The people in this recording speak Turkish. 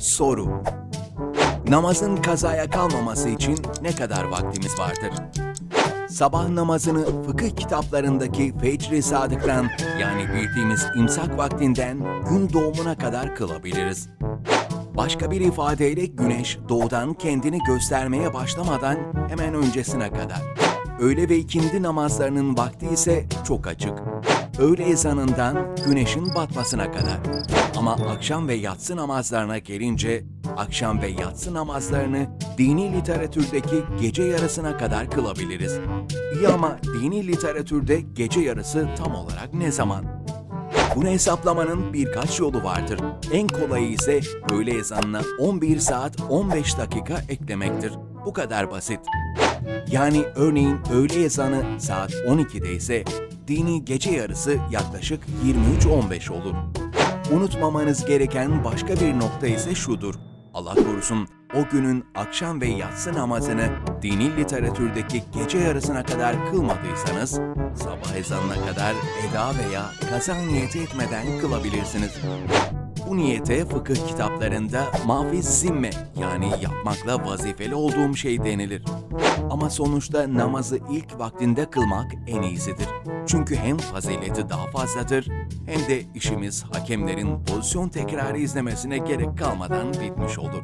Soru Namazın kazaya kalmaması için ne kadar vaktimiz vardır? Sabah namazını fıkıh kitaplarındaki Fecr-i Sadık'tan yani bildiğimiz imsak vaktinden gün doğumuna kadar kılabiliriz. Başka bir ifadeyle güneş doğudan kendini göstermeye başlamadan hemen öncesine kadar. Öğle ve ikindi namazlarının vakti ise çok açık. Öğle ezanından güneşin batmasına kadar. Ama akşam ve yatsı namazlarına gelince akşam ve yatsı namazlarını dini literatürdeki gece yarısına kadar kılabiliriz. İyi ama dini literatürde gece yarısı tam olarak ne zaman? Bunu hesaplamanın birkaç yolu vardır. En kolayı ise öğle ezanına 11 saat 15 dakika eklemektir. Bu kadar basit. Yani örneğin öğle ezanı saat 12'de ise dini gece yarısı yaklaşık 23.15 olur. Unutmamanız gereken başka bir nokta ise şudur. Allah korusun o günün akşam ve yatsı namazını dini literatürdeki gece yarısına kadar kılmadıysanız sabah ezanına kadar eda veya kaza niyeti etmeden kılabilirsiniz. Bu niyete fıkıh kitaplarında mafiz zimme yani yapmakla vazifeli olduğum şey denilir. Ama sonuçta namazı ilk vaktinde kılmak en iyisidir. Çünkü hem fazileti daha fazladır hem de işimiz hakemlerin pozisyon tekrarı izlemesine gerek kalmadan bitmiş olur.